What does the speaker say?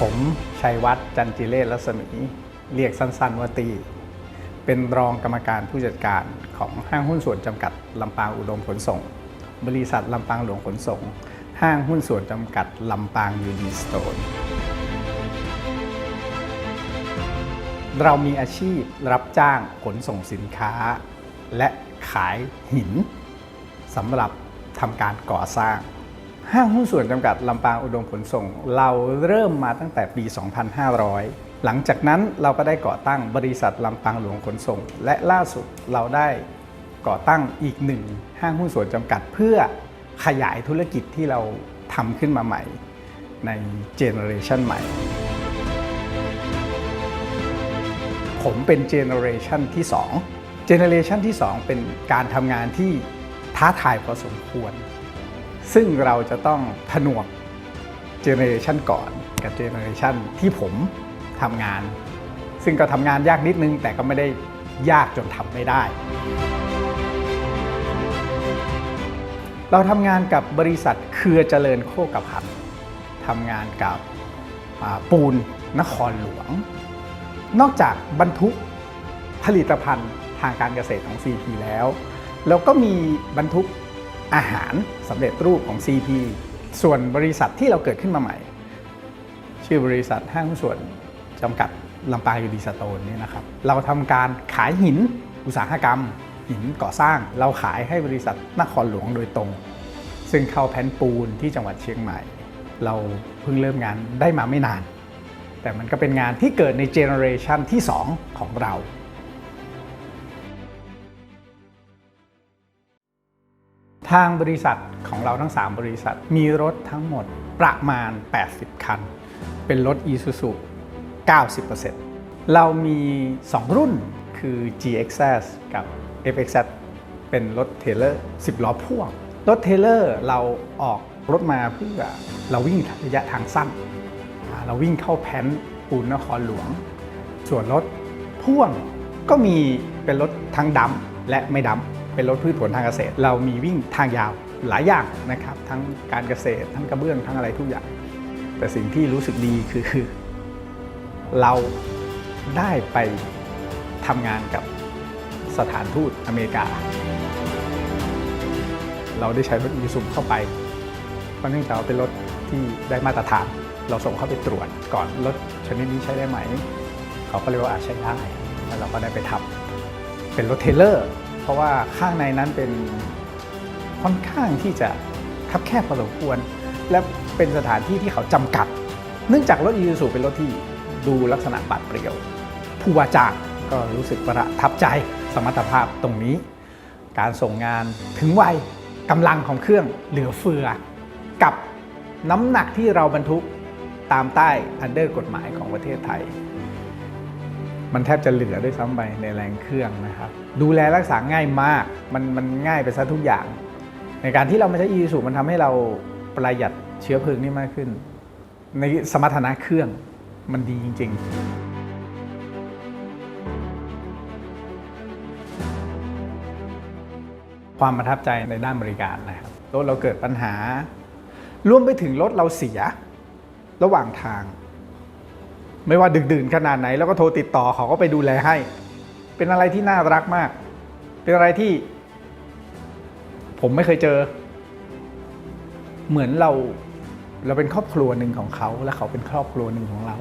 ผมชัยวัฒน์จันจิเลศรัศมี เรียกสั้นๆว่าตี เป็นรองกรรมการผู้จัดการของห้างหุ้นส่วนจำกัดลำปางอุดมขนส่ง บริษัทลำปางหลวงขนส่ง ห้างหุ้นส่วนจำกัดลำปางยูนิสโตนเรามีอาชีพรับจ้างขนส่งสินค้า และขายหินสำหรับทำการก่อสร้าง ห้างหุ้นส่วนจำกัดลำปางอุดมขนส่ง เราเริ่มมาตั้งแต่ปี 2500 หลังจากนั้นเราก็ได้ก่อตั้งบริษัทลำปางหลวงขนส่ง และล่าสุดเราได้ก่อตั้งอีกหนึ่งห้างหุ้นส่วนจำกัดเพื่อขยายธุรกิจที่เราทำขึ้นมาใหม่ ในเจเนอเรชันใหม่ ผมเป็นเจเนอเรชันที่2เจเนอเรชันที่ 2 เป็นการทำงานที่ท้าทายพอสมควร ซึ่งเราจะต้องผนวกเจเนอเรชันก่อนกับเจเนอเรชันที่ผมทำงาน ซึ่งก็ทำงานยากนิดนึง แต่ก็ไม่ได้ยากจนทำไม่ได้ เราทำงานกับบริษัทเครือเจริญโคกพันทำงานกับปูนนครหลวง นอกจากบรรทุกผลิตภัณฑ์ทางการเกษตรของ CP แล้ว แล้วก็มีบรรทุก อาหารสำเร็จรูปของ CP ส่วนบริษัทที่เราเกิดขึ้นมาใหม่ ชื่อบริษัทห้างหุ้นส่วนจำกัดลำปางยูดีสโตนเนี่ยนะครับ เราทำการขายหินอุตสาหกรรม หินก่อสร้าง เราขายให้บริษัทนครหลวงโดยตรง ซึ่งเข้าแผ่นปูนที่จังหวัดเชียงใหม่ เราเพิ่งเริ่มงานได้มาไม่นาน แต่มันก็เป็นงานที่เกิดในเจเนอเรชันที่ 2 ของเรา ทางบริษัทของเราทั้ง 3 บริษัท มีรถทั้งหมดประมาณ 80 คัน เป็นรถ Isuzu 90%เรามี 2 รุ่นคือ GXS กับ FXZ เป็นรถเทเลอร์ 10 ล้อพ่วง รถเทเลอร์เราออกรถมาเพื่อเราวิ่งระยะทางสั้น เราวิ่งเข้าแพนปูนนครหลวง ส่วนรถพ่วงก็มีเป็นรถทั้งดำและไม่ดำ เป็นรถพืชผลทางเกษตร เรามีวิ่งทางยาวหลายอย่างนะครับ ทั้งการเกษตร ทั้งกระเบื้องทั้งอะไรทุกอย่าง แต่สิ่งที่รู้สึกดีคือ เราได้ไปทำงานกับสถานทูตอเมริกา เราได้ใช้รถอีซูเข้าไป เพราะเนื่องจากเป็นรถที่ได้มาตรฐาน เราส่งเข้าไปตรวจก่อนรถชนิดนี้ใช้ได้ไหม เขาก็เรียว่าอาจใช้ได้แล้วเราก็ได้ไปทำเป็นรถเทเลอร์ ราะว่าข้างในนั้นเป็นค่อนข้างที่จะคับแคบพอสมควร และเป็นสถานที่ที่เขาจำกัด เนื่องจากรถอีซูซูเป็นรถที่ดูลักษณะบาดเปรียว ผู้ว่าจ้างก็รู้สึกประทับใจสมรรถภาพตรงนี้ การส่งงานถึงไวกำลังของเครื่องเหลือเฟือ กับน้ำหนักที่เราบรรทุกตามใต้อันเดอร์กฎหมายของประเทศไทย มันแทบจะเหลือด้วยซ้ำไปในแรงเครื่องนะครับ ดูแลรักษาง่ายมาก มันมันง่ายไปซะทุกอย่าง ในการที่เรามาใช้อีซูมันทำให้เราประหยัดเชื้อเพลิงนี่มากขึ้น ในสมรรถนะเครื่องมันดีจริง ๆความประทับใจในด้านบริการนะครับรถเราเกิดปัญหา รวมไปถึงรถเราเสีย ระหว่างทาง ไม่ว่าดึกดื่นขนาดไหนแล้วก็โทรติดต่อเขาก็ไปดูแลให้ เป็นอะไรที่น่ารักมาก เป็นอะไรที่ ผมไม่เคยเจอ เหมือนเราเราเป็นครอบครัวหนึ่งของเขา และเขาเป็นครอบครัวหนึ่งของเรา